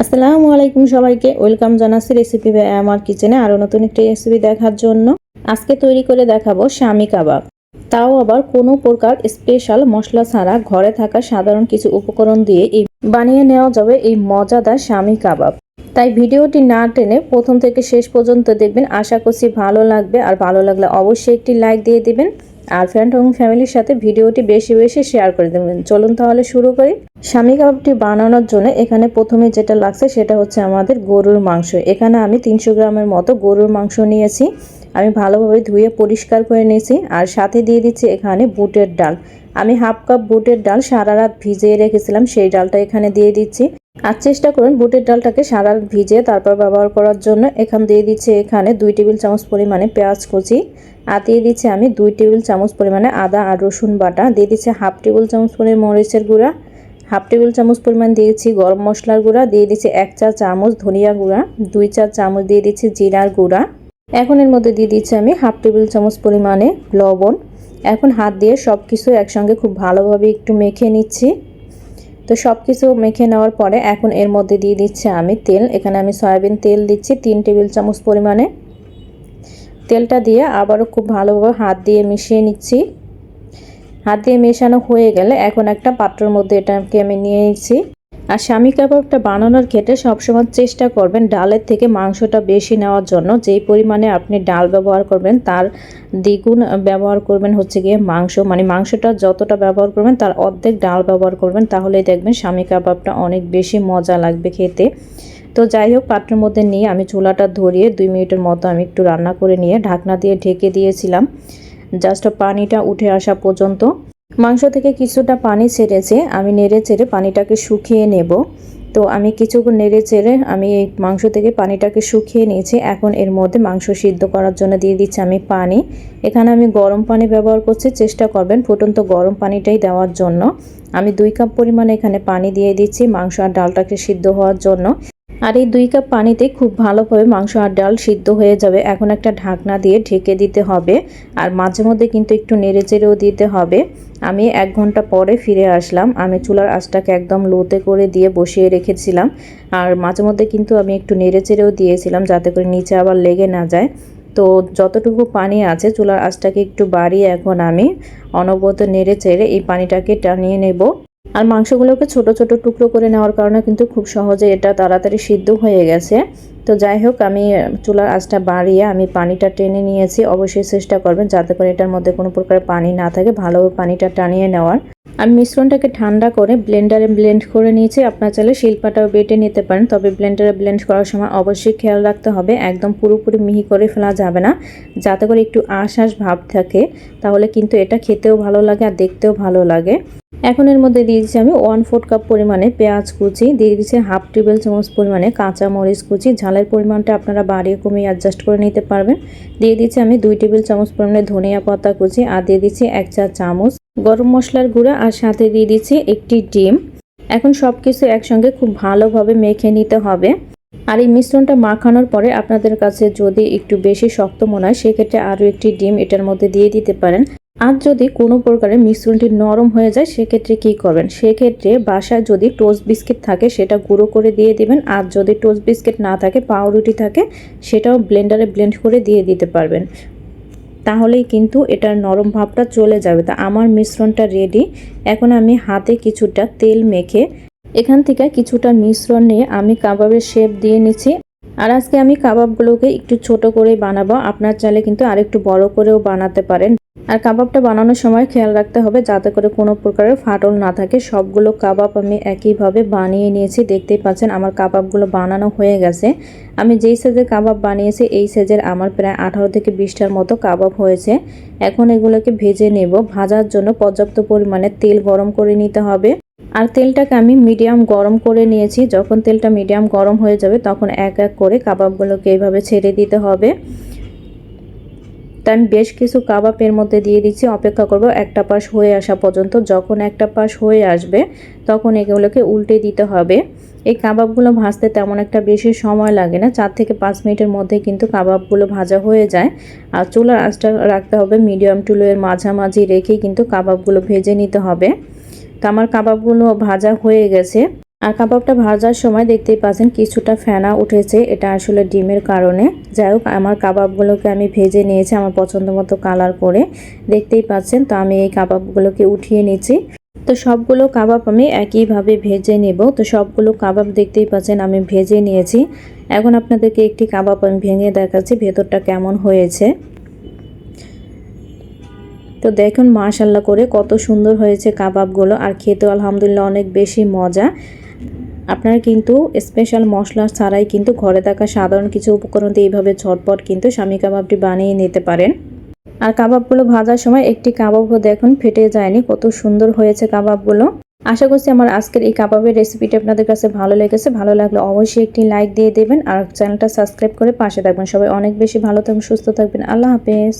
আসসালামু আলাইকুম সবাইকে। ওয়েলকাম জানাচ্ছি রেসিপি আমার কিচেনে আরও নতুন একটি রেসিপি দেখার জন্য। আজকে তৈরি করে দেখাবো স্বামী কাবাব। তাও আবার কোনো প্রকার স্পেশাল মশলা ছাড়া ঘরে থাকা সাধারণ কিছু উপকরণ দিয়ে এই বানিয়ে নেওয়া যাবে এই মজাদার স্বামী কাবাব। তাই ভিডিওটি না টেনে প্রথম থেকে শেষ পর্যন্ত দেখবেন। আশা করছি ভালো লাগবে। আর ভালো লাগলে অবশ্যই একটি লাইক দিয়ে দিবেন। আর ফ্রেন্ড এবং ফ্যামিলির সাথে ভিডিওটি বেশি বেশি শেয়ার করে দেবেন। চলুন তাহলে শুরু করি। স্বামী কাবাবটি বানানোর জন্য এখানে প্রথমে যেটা লাগছে সেটা হচ্ছে আমাদের গরুর মাংস। এখানে আমি তিনশো গ্রামের মতো গরুর মাংস নিয়েছি। আমি ভালোভাবে ধুয়ে পরিষ্কার করে নিয়েছি। আর সাথে দিয়ে দিচ্ছি এখানে বুটের ডাল। আমি হাফ কাপ বুটের ডাল সারা রাত ভিজিয়ে রেখেছিলাম। সেই ডালটা এখানে দিয়ে দিচ্ছি। আর চেষ্টা করুন বুটের ডালটাকে সারা রাত ভিজিয়ে তারপর ব্যবহার করার জন্য এখান দিয়ে দিচ্ছি এখানে দুই টেবিল চামচ পরিমাণে পেঁয়াজ কুচি। আর দিয়ে দিচ্ছি আমি দুই টেবিল চামচ পরিমাণে আদা আর রসুন বাটা। দিয়ে দিচ্ছি হাফ টেবিল চামচ পরিমাণে মরিচের গুঁড়া। হাফ টেবিল চামচ পরিমাণ দিয়েছি গরম মশলার গুঁড়া। দিয়ে দিচ্ছি এক চা চামচ ধনিয়া গুঁড়া। দুই চা চামচ দিয়ে দিচ্ছি জিরার গুঁড়া। এখন এর মধ্যে দিয়ে দিচ্ছি আমি হাফ টেবিল চামচ পরিমাণে লবণ। এখন হাত দিয়ে সব কিছু একসঙ্গে খুব ভালোভাবে একটু মেখে নিচ্ছি। তো সব কিছু মেখে নেওয়ার পরে এখন এর মধ্যে দিয়ে দিচ্ছি আমি তেল। এখানে আমি সয়াবিন তেল দিচ্ছি তিন টেবিল চামচ পরিমাণে। তেলটা দিয়ে আবারও খুব ভালোভাবে হাত দিয়ে মিশিয়ে নিচ্ছি। হাত দিয়ে মেশানো হয়ে গেলে এখন একটা পাত্রের মধ্যে এটাকে আমি নিয়ে নিচ্ছি। আর স্বামী কাবাবটা বানানোর ক্ষেত্রে সবসময় চেষ্টা করবেন ডালের থেকে মাংসটা বেশি নেওয়ার জন্য। যেই পরিমাণে আপনি ডাল ব্যবহার করবেন, তার দ্বিগুণ ব্যবহার করবেন হচ্ছে গিয়ে মাংস। মানে মাংসটা যতটা ব্যবহার করবেন, তার অর্ধেক ডাল ব্যবহার করবেন, তাহলেই দেখবেন স্বামী কাবাবটা অনেক বেশি মজা লাগবে খেতে। তো যাই হোক, পাত্রের মধ্যে নিয়ে আমি চুলাটা ধরিয়ে দুই মিনিটের মতো আমি একটু রান্না করে নিয়ে ঢাকনা দিয়ে ঢেকে দিয়েছিলাম। জাস্ট পানিটা উঠে আসা পর্যন্ত। মাংস থেকে কিছুটা পানি ছেড়েছে, আমি নেড়ে চেড়ে পানিটাকে শুকিয়ে নেব। তো আমি কিছুক্ষণ নেড়ে চেড়ে আমি এই মাংস থেকে পানিটাকে শুকিয়ে নিয়েছি। এখন এর মধ্যে মাংস সিদ্ধ করার জন্য দিয়ে দিচ্ছি আমি পানি। এখানে আমি গরম পানি ব্যবহার করছি, চেষ্টা করবেন ফুটন্ত গরম পানিটাই দেওয়ার জন্য। আমি দুই কাপ পরিমাণে এখানে পানি দিয়ে দিচ্ছি মাংস আর ডালটাকে সিদ্ধ হওয়ার জন্য। আর এই দুই কাপ পানিতে খুব ভালোভাবে মাংস আর ডাল সিদ্ধ হয়ে যাবে। এখন একটা ঢাকনা দিয়ে ঢেকে দিতে হবে আর মাঝে মধ্যে কিন্তু একটু নেড়ে চেড়েও দিতে হবে। আমি এক ঘণ্টা পরে ফিরে আসলাম। আমি চুলার আঁচটাকে একদম লোতে করে দিয়ে বসিয়ে রেখেছিলাম আর মাঝে মধ্যে কিন্তু আমি একটু নেড়ে চেড়েও দিয়েছিলাম যাতে করে নিচে আবার লেগে না যায়। তো যতটুকু পানি আছে চুলার আঁচটাকে একটু বাড়িয়ে এখন আমি অনবরত নেড়ে চেড়ে এই পানিটাকে টানিয়ে নেব। আর মাংসগুলোকে ছোট ছোট টুকরো করে নেওয়ার কারণে কিন্তু খুব সহজে এটা তাড়াতাড়ি সিদ্ধ হয়ে গেছে। তো যাই হোক, আমি চুলার আঁচটা বাড়িয়ে আমি পানিটা টেনে নিয়েছি। অবশ্যই চেষ্টা করবেন যাতে করে এটার মধ্যে কোনো প্রকার পানি না থাকে, ভালোভাবে পানিটা টানিয়ে নেওয়ার। আমি মিশ্রণটাকে ঠান্ডা করে ব্লেন্ডারে ব্লেন্ড করে নিয়েছি। আপনার চাইলে শিল্পাটাও বেটে নিতে পারেন, তবে ব্লেন্ডারে ব্লেন্ড করার সময় অবশ্যই খেয়াল রাখতে হবে। একদম পুরোপুরি মিহি করে ফেলা যাবে না। যাতে করে একটু আশ ভাব থাকে, তাহলে কিন্তু এটা খেতেও ভালো লাগে আর দেখতেও ভালো লাগে। এখন এর মধ্যে দিয়ে দিচ্ছি আমি ওয়ান ফোর্থ কাপ পরিমাণে পেঁয়াজ কুচি, দিয়ে দিচ্ছি হাফ টেবিল চামচ পরিমাণে কাঁচা মরিচ কুচি। ঝালের পরিমাণটা আপনারা বাড়িয়ে কমিয়ে অ্যাডজাস্ট করে নিতে পারবেন। দিয়ে দিচ্ছি আমি দুই টেবিল চামচ পরিমাণে ধনিয়া পাতা কুচি, আর দিয়ে দিচ্ছি এক চা চামচ গরম মশলার গুঁড়া আর সাথে দিয়ে দিচ্ছি একটি ডিম। এখন সব কিছু একসঙ্গে খুব ভালোভাবে মেখে নিতে হবে। আর এই মিশ্রণটা মাখানোর পরে আপনাদের কাছে যদি একটু বেশি শক্ত মনে হয়, সেক্ষেত্রে আরও একটি ডিম এটার মধ্যে দিয়ে দিতে পারেন। আর যদি কোনো প্রকারে মিশ্রণটি নরম হয়ে যায়, সেক্ষেত্রে কী করবেন? সেক্ষেত্রে বাসায় যদি টোস্ট বিস্কিট থাকে, সেটা গুঁড়ো করে দিয়ে দিবেন। আর যদি টোস্ট বিস্কিট না থাকে, পাউরুটি থাকে, সেটাও ব্লেন্ডারে ব্লেন্ড করে দিয়ে দিতে পারবেন। তাহলেই কিন্তু এটার নরম ভাবটা চলে যাবে। তা আমার মিশ্রণটা রেডি এখন আমি হাতে কিছুটা তেল মেখে এখান থেকে কিছুটা মিশ্রণ নিয়ে আমি কাবাবের শেপ দিয়ে নিচ্ছি। আর আজকে আমি কাবাবগুলোকে একটু ছোট করে বানাবো। আপনার চালে কিন্তু আরেকটু বড় করেও বানাতে পারেন। আর কাবাবটা বানানোর সময় খেয়াল রাখতে হবে যাতে করে কোনো প্রকারের ফাটল না থাকে। সবগুলো কাবাব আমি একইভাবে বানিয়ে নিয়েছি। দেখতেই পাচ্ছেন আমার কাবাবগুলো বানানো হয়ে গেছে। আমি যেই সাইজের কাবাব বানিয়েছি, এই সাইজের আমার প্রায় আঠারো থেকে বিশটার মতো কাবাব হয়েছে। এখন এগুলোকে ভেজে নেব। ভাজার জন্য পর্যাপ্ত পরিমাণে তেল গরম করে নিতে হবে। আর তেলটাকে আমি মিডিয়াম গরম করে নিয়েছি। যখন তেলটা মিডিয়াম গরম হয়ে যাবে, তখন এক এক করে কাবাবগুলোকে এইভাবে ছেড়ে দিতে হবে। তো আমি বেশ কিছু কাবাব এর মধ্যে দিয়ে দিচ্ছি, অপেক্ষা করব একটা পাশ হয়ে আসা পর্যন্ত। যখন একটা পাশ হয়ে আসবে, তখন এগুলোকে উল্টে দিতে হবে। এই কাবাবগুলো ভাজতে তেমন একটা বেশি সময় লাগে না, চার থেকে পাঁচ মিনিটের মধ্যে কিন্তু কাবাবগুলো ভাজা হয়ে যায়। আর চুলার আঁচটা রাখতে হবে মিডিয়াম টুলোয়ের মাঝামাঝি রেখেই কিন্তু কাবাবগুলো ভেজে নিতে হবে। তো আমার কাবাবগুলো ভাজা হয়ে গেছে। আর কাবাবটা ভাজার সময় দেখতেই পাচ্ছেন কিছুটা ফেনা উঠেছে। এটা আসলে ডিমের কারণে। যাই হোক, আমার কাবাবগুলোকে আমি ভেজে নিয়েছি আমার পছন্দ মতো কালার করে। দেখতেই পাচ্ছেন, তো আমি এই কাবাবগুলোকে উঠিয়ে নিয়েছি তো সবগুলো কাবাব আমি একইভাবে ভেজে নেব। তো সবগুলো কাবাব দেখতেই পাচ্ছেন আমি ভেজে নিয়েছি। এখন আপনাদেরকে একটি কাবাব আমি ভেঙে দেখাচ্ছি, ভেতরটা কেমন হয়েছে। তো দেখুন মাশাল্লাহ করে কত সুন্দর হয়েছে কাবাবগুলো। আর খেতেও আলহামদুলিল্লাহ অনেক বেশি মজা। আপনারা কিন্তু স্পেশাল মশলা ছাড়াই কিন্তু ঘরে থাকা সাধারণ কিছু উপকরণ দিয়ে এইভাবে ঝটপট কিন্তু স্বামী কাবাবটি বানিয়ে নিতে পারেন। আর কাবাবগুলো ভাজার সময় একটি কাবাবও দেখুন, ফেটে যায়নি, কত সুন্দর হয়েছে কাবাবগুলো। আশা করছি আমার আজকের এই কাবাবের রেসিপিটি আপনাদের কাছে ভালো লেগেছে। ভালো লাগলে অবশ্যই একটি লাইক দিয়ে দেবেন আর চ্যানেলটা সাবস্ক্রাইব করে পাশে থাকবেন। সবাই অনেক বেশি ভালো থাকবেন, সুস্থ থাকবেন। আল্লাহ হাফেজ।